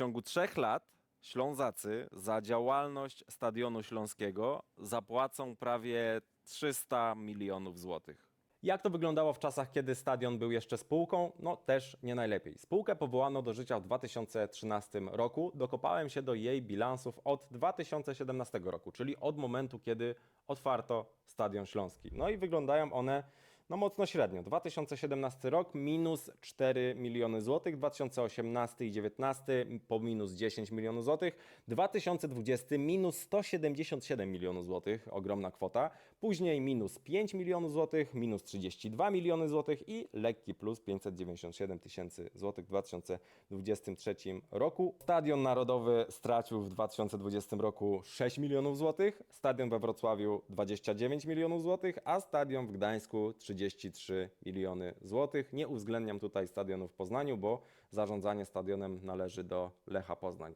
ciągu trzech lat Ślązacy za działalność Stadionu Śląskiego zapłacą prawie 300 milionów złotych. Jak to wyglądało w czasach, kiedy stadion był jeszcze spółką? No też nie najlepiej. Spółkę powołano do życia w 2013 roku. Dokopałem się do jej bilansów od 2017 roku, czyli od momentu, kiedy otwarto Stadion Śląski. No i wyglądają one no mocno średnio. 2017 rok minus 4 miliony złotych, 2018 i 2019 po minus 10 milionów złotych, 2020 minus 177 milionów złotych, ogromna kwota, później minus 5 milionów złotych, minus 32 miliony złotych i lekki plus 597 tysięcy złotych w 2023 roku. Stadion Narodowy stracił w 2020 roku 6 milionów złotych, stadion we Wrocławiu 29 milionów złotych, a stadion w Gdańsku 33 miliony złotych. Nie uwzględniam tutaj stadionu w Poznaniu, bo zarządzanie stadionem należy do Lecha Poznań.